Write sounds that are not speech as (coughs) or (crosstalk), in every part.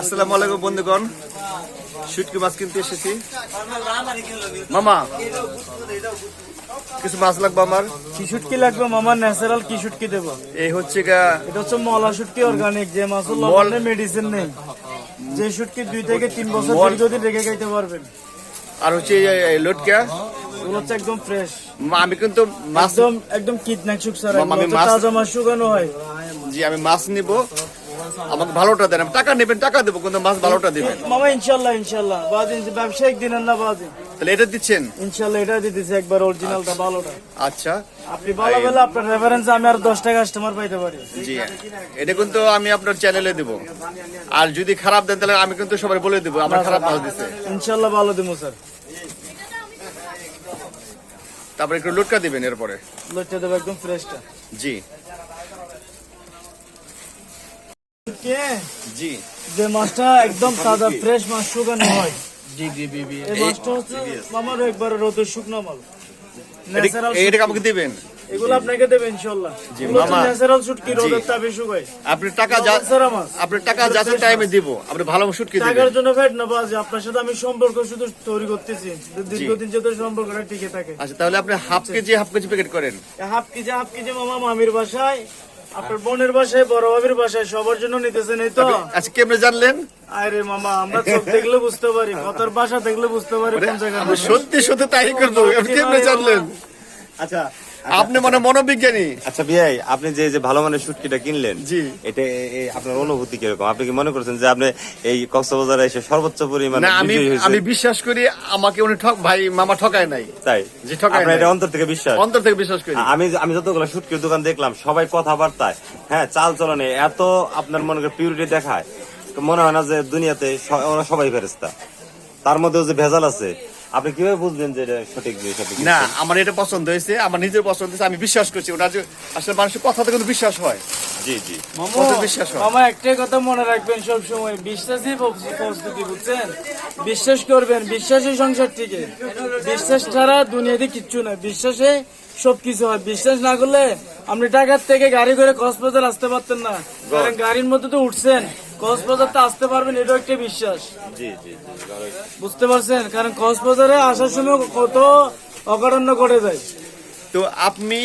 আসসালামু আলাইকুম বন্ধুগণ। শুটকি মাছ কিনতে এসেছি। মামা কিছু মাছ লাগবে আমার? কি শুটকি লাগবে মামা? ন্যাচারাল কি শুটকি দেবো? এই হচ্ছে গা এটা হচ্ছে মলা শুটকি অর্গানিক যে মল- লবণে মেডিসিন নেই। যে শুটকি দুই থেকে তিন বছর দীর্ঘদিন রেখে খাইতে পারবেন। আর হচ্ছে লটকা। এগুলো হচ্ছে একদম ফ্রেশ আমি কিন্তু মাছ একদম একদম কীটনাশক আমি মাছ- মাছ শুকানো হয়। জি আমি মাছ নিব। আমাকে ভালোটা দেন টাকা নেবেন টাকা দেবো কিন্তু মাছ ভালোটা দিবেন। মামা ইনশাল্লাহ ইনশাল্লাহ। বাদিন ব্যবসায়িক দিনের না বাদিন তাহলে এটা দিচ্ছেন? ইনশাল্লাহ এটা দিতেছে একবার অরিজিনালটা ভালোটা। আচ্ছা। আপনি ভালো বলে আপনার রেফারেন্স আমি আর দশটা কাস্টমার পাইতে পারি। জি। এটা কিন্তু আমি আপনার চ্যানেলে দেব। আর যদি খারাপ দেন তাহলে আমি কিন্তু সবাই বলে দেবো আমার খারাপ মাছ দিচ্ছে ইনশাল্লাহ ভালো দিব স্যার। তারপরে একটু লটকা দিবেন এরপরে। লইতে দেবো একদম ফ্রেশটা জি। কে? জি। যে মাছটা একদম (laughs) তাজা ফ্রেশ মাছ শুকানো (coughs) হয়। এই মাছটা হচ্ছে আমার একবার রোদের শুকনো মাল। এইটাকে আমাকে দিবেন? এগুলো আপনাকে দেবে ইনশাল্লাহ। জি, মামা। ন্যাচারাল শুটকি রোদের তাপে শুকায়। আপনি টাকা যা আপনি টাকা যাতে টাইমে দিব। আপনি ভালো শুটকি টাকার দিবেন? জন্য ফেট না বাজে আপনার সাথে আমি সম্পর্ক শুধু তৈরি করতেছি। দীর্ঘদিন যাতে সম্পর্কটা টিকে থাকে। আচ্ছা তাহলে আপনি half KG half KG packet করেন। হাফ কেজি হাফ কেজি মামা মামির বাসায়। আপনার বোনের বাসায় বড় ভাবির বাসায় সবার জন্য নিতেছেন এই তো। আচ্ছা কেমনে জানলেন? আরে মামা আমরা চোখ দেখলে বুঝতে পারি কথার বাসা দেখলে বুঝতে পারি কোন সত্যি সত্যি তাই করব কেমনে জানলেন? আচ্ছা আপনি মানে মনোবিজ্ঞানী। আচ্ছা বিয়াই আপনি যে যে ভালো মানের শুটকিটা কিনলেন জি। এটা আপনার অনুভূতি কীরকম? আপনি কি মনে করছেন যে আপনি এই কক্সবাজারে এসে সর্বোচ্চ পরিমাণে আমি আমি বিশ্বাস করি আমাকে উনি ঠক ভাই মামা ঠকায় নাই। তাই? জি, ঠকায় আপনার। এটা অন্তর থেকে বিশ্বাস? অন্তর থেকে বিশ্বাস করি। আমি আমি যতগুলো শুটকির দোকান দেখলাম সবাই কথাবার্তায় হ্যাঁ চাল চলনে এত আপনার মনে করে পিউরিটি দেখায় মনে হয় না যে দুনিয়াতে ওরা সবাই ফেরেস্তা তার মধ্যেও যে ভেজাল আছে আপনি কীভাবে বুঝবেন যে এটা সঠিক জিনিস না আমার এটা পছন্দ হয়েছে আমার নিজের পছন্দ হয়েছে আমি বিশ্বাস করছি ওটা যে আসলে মানুষের কথাতে কিন্তু বিশ্বাস হয়। জি জি। বিশ্বাস হয়। মামা একটাই কথা মনে রাখবেন সব সময় বিশ্বাসই প্রস্তুতি বুঝছেন? বিশ্বাস করবেন বিশ্বাসই সংসার টিকে বিশ্বাস ছাড়া দুনিয়াতে কিচ্ছু না বিশ্বাসে সবকিছু হয়। বিশ্বাস না করলে আপনি টাকার থেকে গাড়ি করে কক্সবাজার আসতে পারতেন না। কারণ গাড়ির মধ্যে তো উঠছেন। কক্সবাজার তো আসতে পারবেন এটাও একটা বিশ্বাস। জি জি বুঝতে পারছেন? কারণ কক্সবাজারে আসার সময় কত অকারণ্য ঘটে যায়। তো আপনি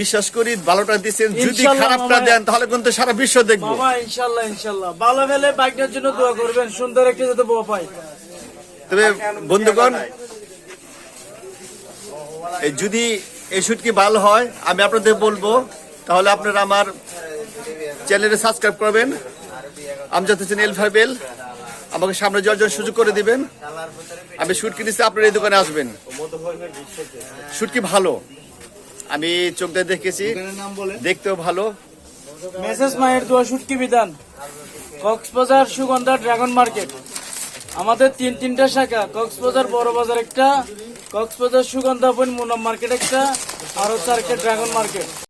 বিশ্বাস করি ভালোটা দিচ্ছেন যদি খারাপটা দেন তাহলে কিন্তু সারা বিশ্ব দেখব। বাবা ইনশাল্লাহ ইনশাল্লাহ। ভালো ফেলে বাইকটার জন্য দোয়া করবেন সুন্দর একটা যাতে বউ পাই তবে বন্ধুগণ যদি এই শুটকি ভালো হয় আমি আপনাদের বলব তাহলে আপনারা আমার চ্যানেলে সাবস্ক্রাইব করবেন। আমি যাতে এল ফাইভেল আমাকে সামনে যাওয়ার জন্য সুযোগ করে দিবেন। আমি শুটকি নিচ্ছি আপনার এই দোকানে আসবেন। শুটকি ভালো? আমি চোখ দিয়ে দেখেছি, দেখতেও ভালো। মেসেজ মায়ের দোয়া শুটকি বিধান? Cox's Bazar Sugandha dragon market. আমাদের তিন তিনটা শাখা, কক্সবাজার বড় বাজার একটা, কক্সবাজার সুগন্ধা পয়েন্ট মুনাম মার্কেট একটা, আর আরেকটা ড্রাগন মার্কেট।